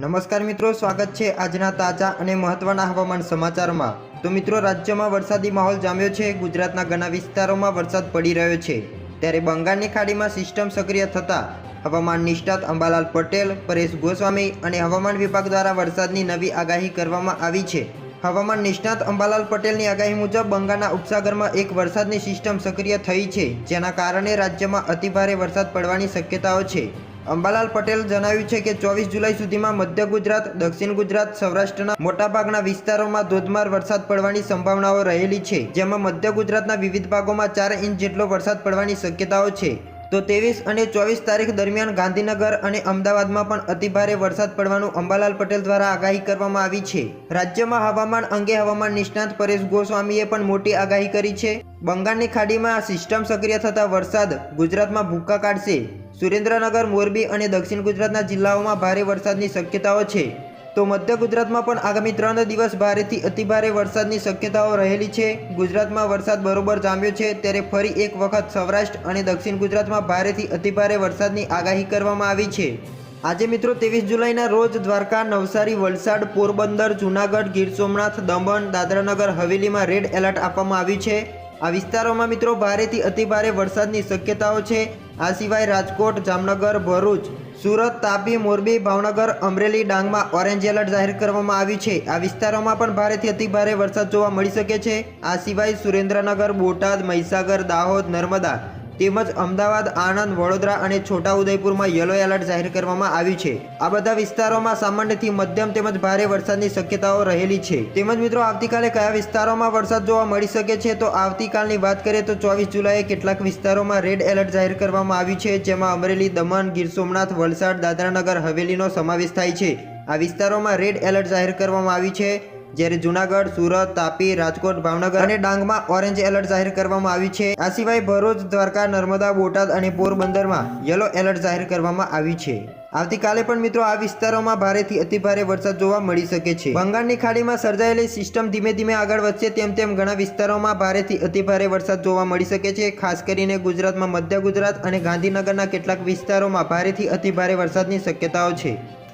નમસ્કાર મિત્રો, સ્વાગત છે આજના તાજા અને મહત્વના હવામાન સમાચારમાં. તો મિત્રો, રાજ્યમાં વરસાદી માહોલ જામ્યો છે, ગુજરાતના ઘણા વિસ્તારોમાં વરસાદ પડી રહ્યો છે. ત્યારે બંગાળની ખાડીમાં સિસ્ટમ સક્રિય થતાં હવામાન નિષ્ણાત અંબાલાલ પટેલ, પરેશ ગોસ્વામી અને હવામાન વિભાગ દ્વારા વરસાદની નવી આગાહી કરવામાં આવી છે. હવામાન નિષ્ણાત અંબાલાલ પટેલની આગાહી મુજબ બંગાળના ઉપસાગરમાં એક વરસાદની સિસ્ટમ સક્રિય થઈ છે, જેના કારણે રાજ્યમાં અતિભારે વરસાદ પડવાની શક્યતાઓ છે. અંબાલાલ પટેલ જણાવ્યું છે કે ચોવીસ જુલાઈ સુધીમાં મધ્ય ગુજરાત, દક્ષિણ ગુજરાત, સૌરાષ્ટ્રના મોટાભાગના વિસ્તારોમાં ધોધમાર વરસાદ પડવાની સંભાવનાઓ રહેલી છે, જેમાં મધ્ય ગુજરાતના વિવિધ ભાગોમાં ચાર ઇંચ જેટલો વરસાદ પડવાની શક્યતાઓ છે. તો ત્રેવીસ અને ચોવીસ તારીખ દરમિયાન ગાંધીનગર અને અમદાવાદમાં પણ અતિભારે વરસાદ પડવાનું અંબાલાલ પટેલ દ્વારા આગાહી કરવામાં આવી છે. રાજ્યમાં હવામાન અંગે હવામાન નિષ્ણાત પરેશ ગોસ્વામીએ પણ મોટી આગાહી કરી છે. બંગાળની ખાડીમાં સિસ્ટમ સક્રિય થતા વરસાદ ગુજરાતમાં ભૂક્કા કાઢશે. સુરેન્દ્રનગર, મોરબી અને દક્ષિણ ગુજરાતના જિલ્લાઓમાં ભારે વરસાદની શક્યતાઓ છે. તો મધ્ય ગુજરાતમાં પણ આગામી ત્રણ દિવસ ભારેથી અતિભારે વરસાદની શક્યતાઓ રહેલી છે. ગુજરાતમાં વરસાદ બરોબર જામ્યો છે ત્યારે ફરી એક વખત સૌરાષ્ટ્ર અને દક્ષિણ ગુજરાતમાં ભારેથી અતિભારે વરસાદની આગાહી કરવામાં આવી છે. આજે મિત્રો ત્રેવીસ જુલાઈના રોજ દ્વારકા, નવસારી, વલસાડ, પોરબંદર, જૂનાગઢ, ગીર સોમનાથ, દમણ, દાદરાનગર, હવેલીમાં રેડ એલર્ટ આપવામાં આવ્યું છે. આ વિસ્તારોમાં મિત્રો ભારેથી અતિભારે વરસાદની શક્યતાઓ છે. આ સિવાય રાજકોટ, જામનગર, ભરૂચ, સુરત, તાપી, મોરબી, ભાવનગર, અમરેલી, ડાંગમાં ઓરેન્જ એલર્ટ જાહેર કરવામાં આવ્યું છે. આ વિસ્તારોમાં પણ ભારેથી અતિભારે વરસાદ જોવા મળી શકે છે. આ સિવાય સુરેન્દ્રનગર, બોટાદ, મહીસાગર, દાહોદ, નર્મદા તેમજ અમદાવાદ, આણંદ, વડોદરા અને છોટાઉદેપુરમાં યલો એલર્ટ જાહેર કરવામાં આવ્યું છે. આ બધા વિસ્તારોમાં સામાન્યથી મધ્યમ તેમજ ભારે વરસાદની શક્યતાઓ રહેલી છે. તેમજ મિત્રો, આવતીકાલે કયા વિસ્તારોમાં વરસાદ જોવા મળી શકે છે? તો આવતીકાલની વાત કરીએ તો ચોવીસ જુલાઈએ કેટલાક વિસ્તારોમાં રેડ એલર્ટ જાહેર કરવામાં આવ્યું છે, જેમાં અમરેલી, દમણ, ગીર સોમનાથ, વલસાડ, દાદરાનગર, હવેલીનો સમાવેશ થાય છે. આ વિસ્તારોમાં રેડ એલર્ટ જાહેર કરવામાં આવી છે. જ્યારે જુનાગઢ, સુરત, તાપી, રાજકોટ, ભાવનગર અને ડાંગમાં ઓરેન્જ એલર્ટ જાહેર કરવામાં આવ્યું છે. આ સિવાય ભરૂચ, દ્વારકા, નર્મદા, બોટાદ અને પોરબંદરમાં યલો એલર્ટ જાહેર કરવામાં આવ્યું છે. આવતીકાલે પણ મિત્રો આ વિસ્તારોમાં ભારેથી અતિભારે વરસાદ જોવા મળી શકે છે. બંગાળની ખાડીમાં સર્જાયેલી સિસ્ટમ ધીમે ધીમે આગળ વધશે તેમ તેમ ઘણા વિસ્તારોમાં ભારેથી અતિભારે વરસાદ જોવા મળી શકે છે. ખાસ કરીને ગુજરાતમાં મધ્ય ગુજરાત અને ગાંધીનગરના કેટલાક વિસ્તારોમાં ભારેથી અતિભારે વરસાદની શક્યતાઓ છે.